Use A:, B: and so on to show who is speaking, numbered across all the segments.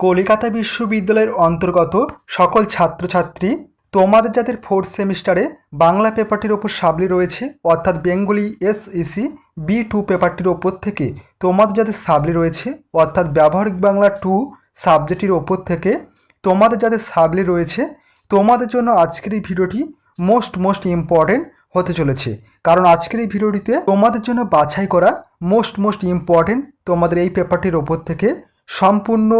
A: কলিকাতা বিশ্ববিদ্যালয়ের অন্তর্গত সকল ছাত্রছাত্রী, তোমাদের যাদের ফোর্থ সেমিস্টারে বাংলা পেপারটির ওপর সাবলি রয়েছে, অর্থাৎ বেঙ্গলি এসইসি বি টু পেপারটির ওপর থেকে তোমাদের যাদের সাবলি রয়েছে, অর্থাৎ ব্যবহারিক বাংলা টু সাবজেক্টের ওপর থেকে তোমাদের যাদের সাবলি রয়েছে। তোমাদের জন্য আজকের এই ভিডিওটি মোস্ট মোস্ট ইম্পর্টেন্ট হতে চলেছে, কারণ আজকের এই ভিডিওটিতে তোমাদের জন্য বাছাই করা মোস্ট মোস্ট ইম্পর্টেন্ট তোমাদের এই পেপারটির ওপর থেকে সম্পূর্ণ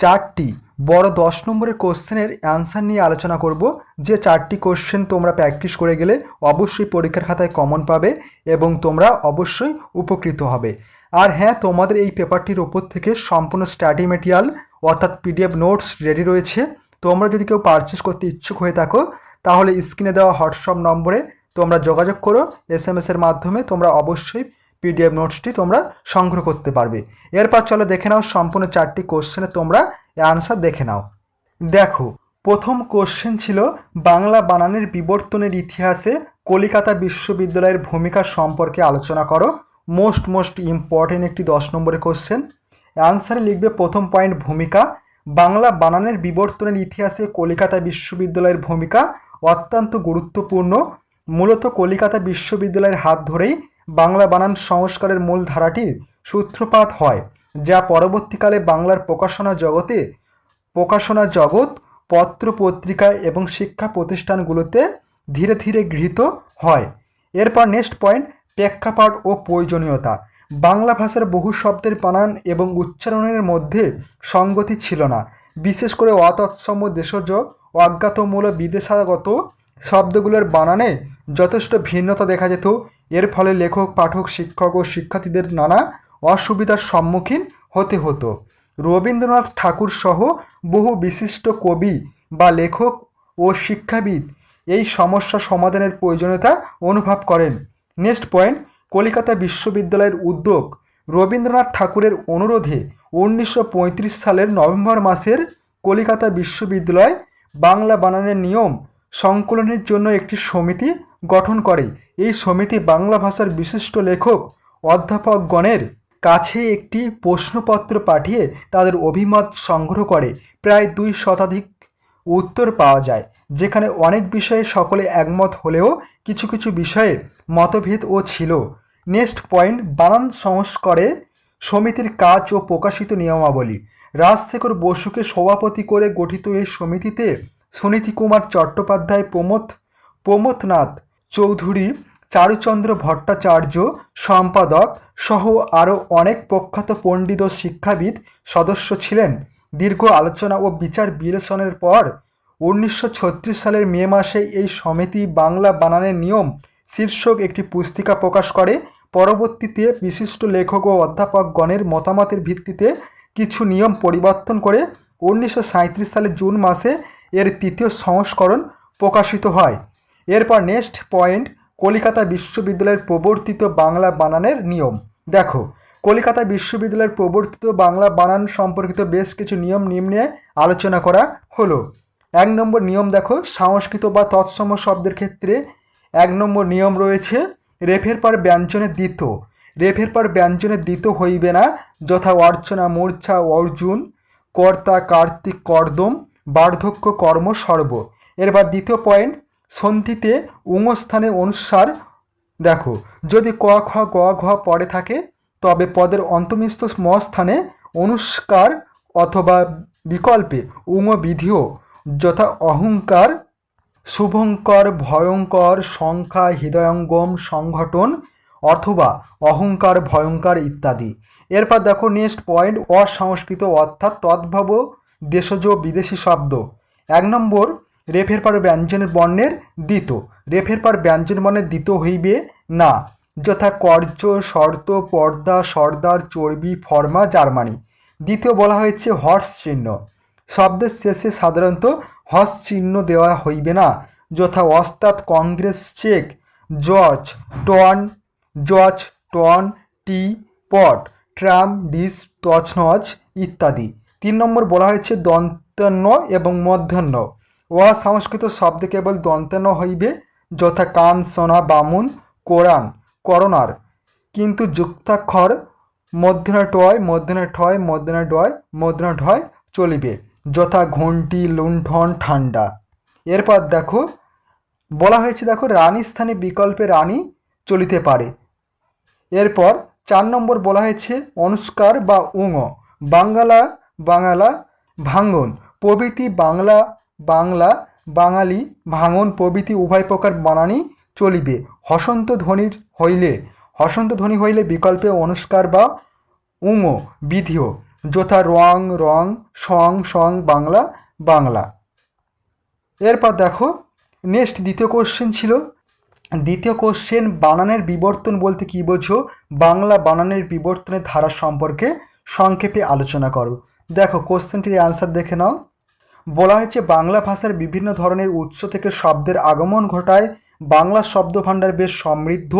A: চারটি। বড় দশ নম্বরের কোশ্চেনের অ্যান্সার নিয়ে আলোচনা করব। যে চারটি কোশ্চেন তোমরা প্র্যাকটিস করে গেলে অবশ্যই পরীক্ষার খাতায় কমন পাবে এবং তোমরা অবশ্যই উপকৃত হবে। আর হ্যাঁ তোমাদের এই পেপারটির ওপর থেকে সম্পূর্ণ স্টাডি মেটেরিয়াল অর্থাৎ পিডিএফ নোটস রেডি রয়েছে। তোমরা যদি কেউ পারচেস করতে ইচ্ছুক হয়ে থাকো, তাহলে স্ক্রিনে দেওয়া হোয়াটসঅ্যাপ নম্বরে তোমরা যোগাযোগ করো। এস এসের মাধ্যমে তোমরা অবশ্যই পিডিএফ নোটসটি তোমরা সংগ্রহ করতে পারবে। এরপর চলো দেখে নাও সম্পূর্ণ চারটি কোশ্চেনে তোমরা অ্যান্সার দেখে নাও। দেখো, প্রথম কোশ্চেন ছিল বাংলা বানানের বিবর্তনের ইতিহাসে কলিকাতা বিশ্ববিদ্যালয়ের ভূমিকা সম্পর্কে আলোচনা করো। মোস্ট মোস্ট ইম্পর্টেন্ট একটি দশ নম্বরের কোশ্চেন অ্যান্সারে লিখবে প্রথম পয়েন্ট ভূমিকা। বাংলা বানানের বিবর্তনের ইতিহাসে কলিকাতা বিশ্ববিদ্যালয়ের ভূমিকা অত্যন্ত গুরুত্বপূর্ণ। মূলত কলিকাতা বিশ্ববিদ্যালয়ের হাত ধরেই বাংলা বানান সংস্কারের মূল ধারাটির সূত্রপাত হয়, যা পরবর্তীকালে বাংলার প্রকাশনা জগতে, প্রকাশনা জগৎ, পত্র পত্রিকা এবং শিক্ষা প্রতিষ্ঠানগুলোতে ধীরে ধীরে গৃহীত হয়। এরপর নেক্সট পয়েন্ট, প্রেক্ষাপট ও প্রয়োজনীয়তা। বাংলা ভাষার বহু শব্দের বানান এবং উচ্চারণের মধ্যে সঙ্গতি ছিল না। বিশেষ করে অতৎসম দেশজ, অজ্ঞাতমূল, বিদেশাগত শব্দগুলোর বানানে যথেষ্ট ভিন্নতা দেখা যেত। এর ফলে লেখক, পাঠক, শিক্ষক ও শিক্ষার্থীদের নানা অসুবিধার সম্মুখীন হতে হতো। রবীন্দ্রনাথ ঠাকুর সহ বহু বিশিষ্ট কবি বা লেখক ও শিক্ষাবিদ এই সমস্যা সমাধানের প্রয়োজনীয়তা অনুভব করেন। নেক্সট পয়েন্ট, কলিকাতা বিশ্ববিদ্যালয়ের উদ্যোগ। রবীন্দ্রনাথ ঠাকুরের অনুরোধে উনিশশো পঁয়ত্রিশ সালের নভেম্বর মাসের কলিকাতা বিশ্ববিদ্যালয় বাংলা বানানের নিয়ম সংকলনের জন্য একটি সমিতি গঠন করে। এই সমিতি বাংলা ভাষার বিশিষ্ট লেখক অধ্যাপকগণের কাছে একটি প্রশ্নপত্র পাঠিয়ে তাদের অভিমত সংগ্রহ করে। প্রায় দুই শতাধিক উত্তর পাওয়া যায়, যেখানে অনেক বিষয়ে সকলে একমত হলেও কিছু কিছু বিষয়ে মতভেদও ছিল। নেক্সট পয়েন্ট, বানান সংস্কারে সমিতির কাজ ও প্রকাশিত নিয়মাবলী। রাজশেখর বসুকে সভাপতি করে গঠিত এই সমিতিতে সুনীতি কুমার চট্টোপাধ্যায়, প্রমোদ, প্রমোদনাথ চৌধুরী, চারুচন্দ্র ভট্টাচার্য, সম্পাদক সহ আরও অনেক প্রখ্যাত পণ্ডিত ও শিক্ষাবিদ সদস্য ছিলেন। দীর্ঘ আলোচনা ও বিচার বিশ্লেষণের পর উনিশশো ছত্রিশ সালের মে মাসে এই সমিতি বাংলা বানানের নিয়ম শীর্ষক একটি পুস্তিকা প্রকাশ করে। পরবর্তীতে বিশিষ্ট লেখক ও অধ্যাপকগণের মতামতের ভিত্তিতে কিছু নিয়ম পরিবর্তন করে উনিশশো সালের জুন মাসে এর তৃতীয় সংস্করণ প্রকাশিত হয়। এরপর নেক্সট পয়েন্ট কলিকাতা বিশ্ববিদ্যালয়ের প্রবর্তিত বাংলা বানানের নিয়ম। দেখো, কলিকাতা বিশ্ববিদ্যালয়ের প্রবর্তিত বাংলা বানান সম্পর্কিত বেশ কিছু নিয়ম নিম্নে আলোচনা করা হলো। এক নম্বর নিয়ম দেখো, সংস্কৃত বা তৎসম শব্দের ক্ষেত্রে এক নম্বর নিয়ম রয়েছে, রেফের পর ব্যঞ্জনের দ্বিত রেফের পর ব্যঞ্জনের দ্বিত হইবে না, যথা অর্চনা, মূর্ছা, অর্জুন, কর্তা, কার্তিক, কর্দম বার্ধক্য কর্ম সর্ব। এরপর দ্বিতীয় পয়েন্ট সন্ধিতে উঙস্থানে অনুসার দেখো, যদি ক, খ, গ, ঘ পরে থাকে, তবে পদের অন্তমিস্থ ম স্থানে অনুষ্কার অথবা বিকল্পে উঙ বিধিও যথা অহংকার, শুভঙ্কর, ভয়ঙ্কর, সংখ্যা, হৃদয়ঙ্গম সংগঠন অথবা অহংকার, ভয়ঙ্কর ইত্যাদি। এরপর দেখো নেক্সট পয়েন্ট অসংস্কৃত অর্থাৎ তদ্ভব দেশজ বিদেশি শব্দ। এক নম্বর, রেফের পর ব্যঞ্জনের বর্ণের দ্বিত। রেফের পর ব্যঞ্জন বর্ণের দ্বিত হইবে না। যথা কর্য, শর্ত, পর্দা, সর্দার, চর্বি, ফর্মা, জার্মানি। দ্বিতীয় বলা হয়েছে হর্স চিহ্ন। শব্দের শেষে সাধারণত হর্স চিহ্ন দেওয়া হইবে না। যথা অস্তাৎ কংগ্রেস চেক জর্জ টন, জজ, ton, tea, pot, tram, dish তছনচ ইত্যাদি। তিন নম্বর বলা হয়েছে দন্তান্ন এবং মধ্যাহ্ন। ওয়া সংস্কৃত শব্দে কেবল দন্তান্ন হইবে, যথা কান, সোনা, বামুন কোরআন করোনার। কিন্তু যুক্তাক্ষর মধ্যনা টয় মধ্যনা ঠয় মধ্যনা ডয় মধ্যনা ঢয় চলিবে, যথা ঘন্টি লুণ্ঠন ঠান্ডা এরপর দেখো, বলা হয়েছে দেখো, রানী স্থানে বিকল্পে রানী চলিতে পারে। এরপর চার নম্বর বলা হয়েছে অনুষ্কার বা উঙ। বাঙ্গালা বাঙালা ভাঙ্গন প্রভৃতি বাংলা বাংলা, বাঙালি ভাঙন, প্রভৃতি উভয় প্রকার বানানি চলিবে। হসন্ত ধ্বনির হইলে, হসন্ত ধ্বনি হইলে বিকল্পে অনুষ্কার বা উঙ বিধিও। যথা রং রং, সং সং, বাংলা বাংলা। এরপর দেখো, নেক্সট দ্বিতীয় কোশ্চেন ছিল। দ্বিতীয় কোশ্চেন বানানের বিবর্তন বলতে কী বোঝো? বাংলা বানানের বিবর্তনের ধারা সম্পর্কে সংক্ষেপে আলোচনা করো। দেখো কোশ্চেনটির অ্যান্সার দেখে নাও। বলা হয়েছে, বাংলা ভাষার বিভিন্ন ধরনের উৎস থেকে শব্দের আগমন ঘটায়। বাংলা শব্দভাণ্ডার বেশ সমৃদ্ধ,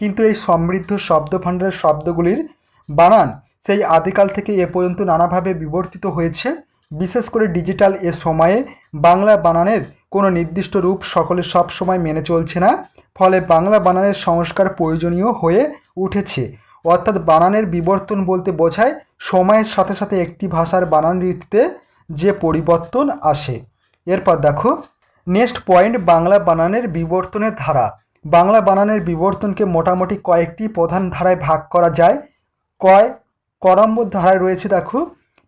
A: কিন্তু এই সমৃদ্ধ শব্দভাণ্ডারের শব্দগুলির বানান সেই আদিকাল থেকে এ পর্যন্ত নানাভাবে বিবর্তিত হয়েছে। বিশেষ করে ডিজিটাল এ সময়ে বাংলা বানানের কোনো নির্দিষ্ট রূপ সকলে সব সময় মেনে চলছে না। ফলে বাংলা বানানের সংস্কার প্রয়োজনীয় হয়ে উঠেছে। অর্থাৎ বানানের বিবর্তন বলতে বোঝায় সময়ের সাথে সাথে একটি ভাষার বানান রীতিতে যে পরিবর্তন আসে। এরপর দেখো, নেক্সট পয়েন্ট, বাংলা বানানের বিবর্তনের ধারা। বাংলা বানানের বিবর্তনকে মোটামুটি কয়েকটি প্রধান ধারায় ভাগ করা যায়। কয় ক নম্বর ধারায় রয়েছে দেখো,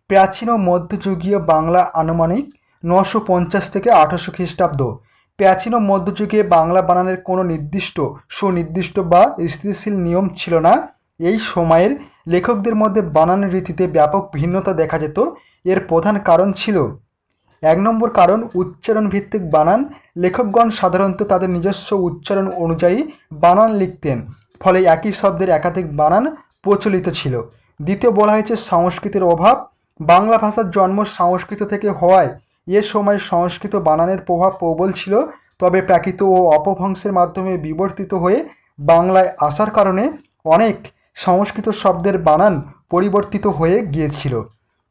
A: প্রাচীন ও মধ্যযুগীয় বাংলা আনুমানিক নশো পঞ্চাশ থেকে আঠারোশো খ্রিস্টাব্দ। প্রাচীন ও মধ্যযুগে বাংলা বানানের কোনো নির্দিষ্ট, সুনির্দিষ্ট বা স্থিতিশীল নিয়ম ছিল না। এই সময়ের লেখকদের মধ্যে বানান রীতিতে ব্যাপক ভিন্নতা দেখা যেত। এর প্রধান কারণ ছিল, এক নম্বর কারণ উচ্চারণ ভিত্তিক বানান। লেখকগণ সাধারণত তাদের নিজস্ব উচ্চারণ অনুযায়ী বানান লিখতেন, ফলে একই শব্দের একাধিক বানান প্রচলিত ছিল। দ্বিতীয় বলা হয়েছে সংস্কৃতের অভাব। বাংলা ভাষার জন্ম সংস্কৃত থেকে হওয়ায় এ সময় সংস্কৃত বানানের প্রভাব প্রবল ছিল, তবে প্রাকৃত ও অপভ্রংশের মাধ্যমে বিবর্তিত হয়ে বাংলায় আসার কারণে অনেক সংস্কৃত শব্দের বানান পরিবর্তিত হয়ে গিয়েছিল।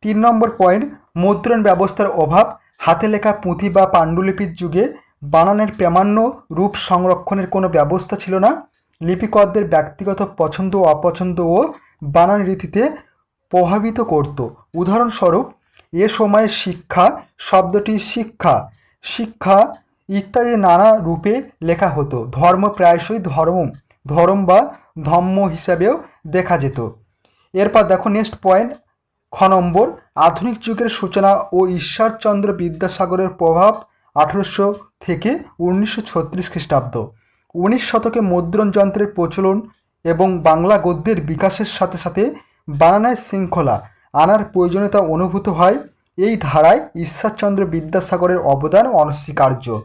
A: তিন নম্বর পয়েন্ট, মুদ্রণ ব্যবস্থার অভাব, হাতে লেখা পুঁথি বা পাণ্ডুলিপির যুগে বানানের প্রামাণ্য রূপ সংরক্ষণের কোনো ব্যবস্থা ছিল না। লিপিকরদের ব্যক্তিগত পছন্দ ও অপছন্দ ও বানান রীতিতে প্রভাবিত করত। উদাহরণস্বরূপ, এ সময়ে শিক্ষা শব্দটি শিক্ষা শিক্ষা ইত্যাদি নানা রূপে লেখা হতো। ধর্ম প্রায়শই ধর্ম ধর্ম বা ধম্ম হিসাবেও দেখা যেত। এরপর দেখো নেক্সট পয়েন্ট খ নম্বর, আধুনিক যুগের সূচনা ও ঈশ্বরচন্দ্র বিদ্যাসাগরের প্রভাব আঠেরোশো থেকে উনিশশো ছত্রিশ খ্রিস্টাব্দ। উনিশ শতকে মুদ্রণ যন্ত্রের প্রচলন এবং বাংলা গদ্যের বিকাশের সাথে সাথে বানানের শৃঙ্খলা আনার প্রয়োজনীয়তা অনুভূত হয়। এই ধারায় ঈশ্বরচন্দ্র বিদ্যাসাগরের অবদান অনস্বীকার্য।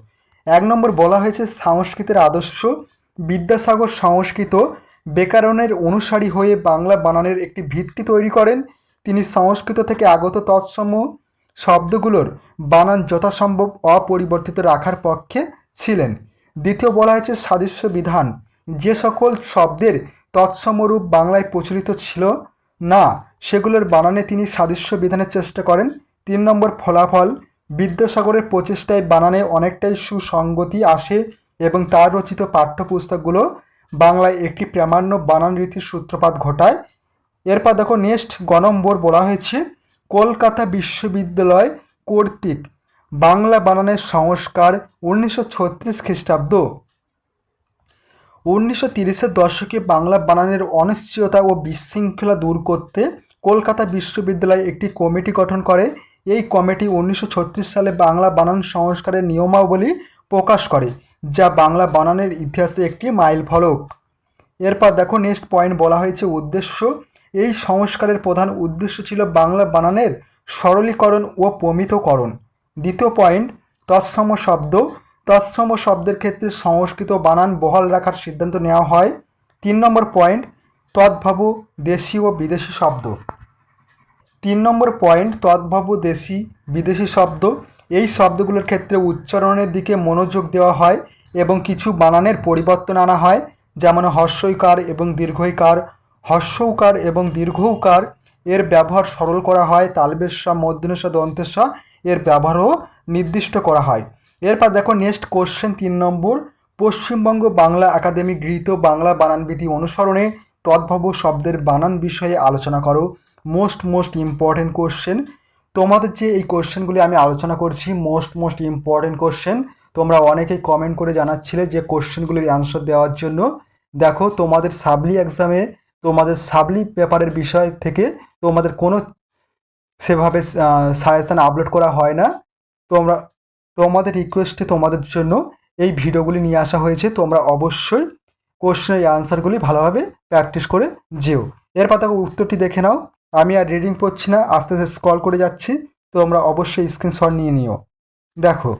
A: এক নম্বর বলা হয়েছে, সংস্কৃতের আদর্শ, বিদ্যাসাগর সংস্কৃত ব্যাকরণের অনুসারী হয়ে বাংলা বানানের একটি ভিত্তি তৈরি করেন। তিনি সংস্কৃত থেকে আগত তৎসম শব্দগুলোর বানান যথাসম্ভব অপরিবর্তিত রাখার পক্ষে ছিলেন। দ্বিতীয় বলা হয়েছে সাদৃশ্য বিধান। যে সকল শব্দের তৎসমরূপ বাংলায় প্রচলিত ছিল না, সেগুলোর বানানে তিনি সাদৃশ্য বিধানের চেষ্টা করেন। তিন নম্বর ফলাফল, বিদ্যাসাগরের প্রচেষ্টায় বানানে অনেকটাই সুসঙ্গতি আসে এবং তার রচিত পাঠ্যপুস্তকগুলো বাংলায় একটি প্রামাণ্য বানান রীতির সূত্রপাত ঘটায়। এরপর দেখো নেক্সট গ নম্বর বলা হয়েছে, কলকাতা বিশ্ববিদ্যালয় কর্তৃক বাংলা বানানের সংস্কার উনিশশো ছত্রিশ খ্রিস্টাব্দ। উনিশশো তিরিশের দশকে বাংলা বানানের অনিশ্চয়তা ও বিশৃঙ্খলা দূর করতে কলকাতা বিশ্ববিদ্যালয় একটি কমিটি গঠন করে। এই কমিটি উনিশশো ছত্রিশ সালে বাংলা বানান সংস্কারের নিয়মাবলী প্রকাশ করে। যা বাংলা বানানের ইতিহাসে একটি মাইল ফলক। এরপর দেখো নেক্সট পয়েন্ট বলা হয়েছে উদ্দেশ্য। এই সংস্কারের প্রধান উদ্দেশ্য ছিল বাংলা বানানের সরলীকরণ ও প্রমিতকরণ। দ্বিতীয় পয়েন্ট তৎসম শব্দ। তৎসম শব্দের ক্ষেত্রে সংস্কৃত বানান বহাল রাখার সিদ্ধান্ত নেওয়া হয়। তিন নম্বর পয়েন্ট তদ্ভব দেশি ও বিদেশি শব্দ। তিন নম্বর পয়েন্ট তদ্ভব দেশি বিদেশি শব্দ। এই শব্দগুলোর ক্ষেত্রে উচ্চারণের দিকে মনোযোগ দেওয়া হয়। এবং কিছু বানানের পরিবর্তন আনা হয়, যেমন হর্ষইকার এবং দীর্ঘইকার। হর্ষৌকার এবং দীর্ঘৌকার এর ব্যবহার সরল করা হয় তালবেশা মধ্যনেশা দন্তেশা এর ব্যবহারও নির্দিষ্ট করা হয়। এরপর দেখো নেক্সট কোশ্চেন তিন নম্বর। পশ্চিমবঙ্গ বাংলা একাডেমি গৃহীত বাংলা বানানবিধি অনুসরণে তদ্ভব শব্দের বানান বিষয়ে আলোচনা করো। মোস্ট মোস্ট ইম্পর্টেন্ট কোশ্চেন তোমাদের যে এই কোশ্চেনগুলি আমি আলোচনা করছি মোস্ট মোস্ট ইম্পর্টেন্ট কোশ্চেন তোমরা অনেকেই কমেন্ট করে জানাচ্ছিলে যে কোশ্চেনগুলির অ্যান্সার দেওয়ার জন্য। দেখো, তোমাদের সাবলি এক্সামে তোমাদের সাবলি পেপারের বিষয় থেকে তোমাদের কোনো সেভাবে সাজেশান আপলোড করা হয় না। তোমরা, তোমাদের রিকোয়েস্টে তোমাদের জন্য এই ভিডিওগুলি নিয়ে আসা হয়েছে। তোমরা অবশ্যই কোশ্চেনের অ্যান্সারগুলি ভালোভাবে প্র্যাকটিস করে যেও। এরপর দেখো, উত্তরটি দেখে নাও। আমি আর রিডিং পড়ছি না, আস্তে আস্তে স্কল করে যাচ্ছি। তোমরা অবশ্যই স্ক্রিনশট নিয়ে নিও। দেখো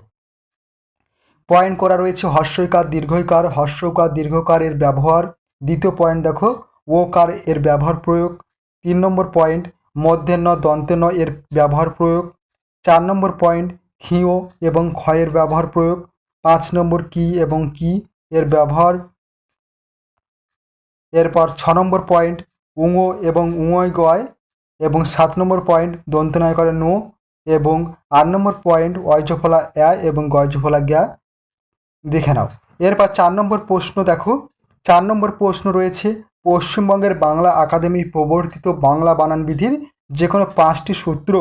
A: পয়েন্ট করা রয়েছে হর্ষইকার দীর্ঘইকার হর্ষকার দীর্ঘকার এর ব্যবহার। দ্বিতীয় পয়েন্ট দেখো, ও কার এর ব্যবহার প্রয়োগ। তিন নম্বর পয়েন্ট মধ্যেন্ন দন্তেন এর ব্যবহার প্রয়োগ। চার নম্বর পয়েন্ট, ক্ষিয় এবং ক্ষয়ের ব্যবহার প্রয়োগ। পাঁচ নম্বর কি এবং কি এর ব্যবহার। এরপর ছ নম্বর পয়েন্ট, উঙো এবং উঙয় গয় এবং সাত নম্বর পয়েন্ট দন্তনয় করে নো এবং আট নম্বর পয়েন্ট, অয়জফলা অ্যা এবং গয়জফলা গ্যা। দেখে নাও। এরপর চার নম্বর প্রশ্ন দেখো। চার নম্বর প্রশ্ন রয়েছে, পশ্চিমবঙ্গের বাংলা একাডেমি প্রবর্তিত বাংলা বানান বিধির যে কোনো পাঁচটি সূত্র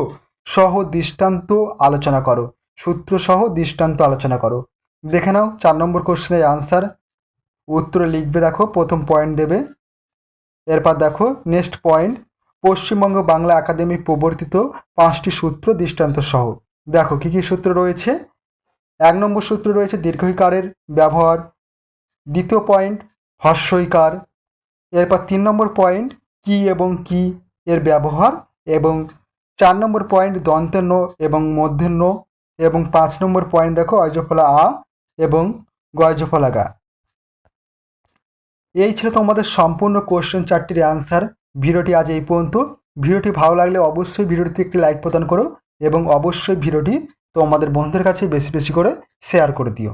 A: সহ দৃষ্টান্ত আলোচনা করো। সূত্র সহ দৃষ্টান্ত আলোচনা করো। দেখে নাও চার নম্বর কোশ্চেনের আনসার উত্তরে লিখবে দেখো, প্রথম পয়েন্ট দেবে। এরপর দেখো next point Paschimbanga Bangla academy প্রবর্তিত পাঁচটি সূত্র দৃষ্টান্ত সহ। দেখো কী কী সূত্র রয়েছে? এক নম্বর সূত্র রয়েছে দীর্ঘইকারের ব্যবহার। দ্বিতীয় পয়েন্ট, হর্ষইকার। এরপর তিন নম্বর পয়েন্ট, কি এবং কি এর ব্যবহার এবং চার নম্বর পয়েন্ট দন্তেন্য এবং মধ্যেন্য এবং পাঁচ নম্বর পয়েন্ট, দেখো, অজফলা আ এবং গয়জফলা গা। এই ছিল তোমাদের সম্পূর্ণ কোশ্চেন চারটির অ্যান্সার ভিডিওটি আজ এই পর্যন্ত। ভিডিওটি ভালো লাগলে অবশ্যই ভিডিওটিতে একটি লাইক প্রদান করো এবং অবশ্যই ভিডিওটি তোমাদের বন্ধুদের কাছে বেশি বেশি করে শেয়ার করে দিও।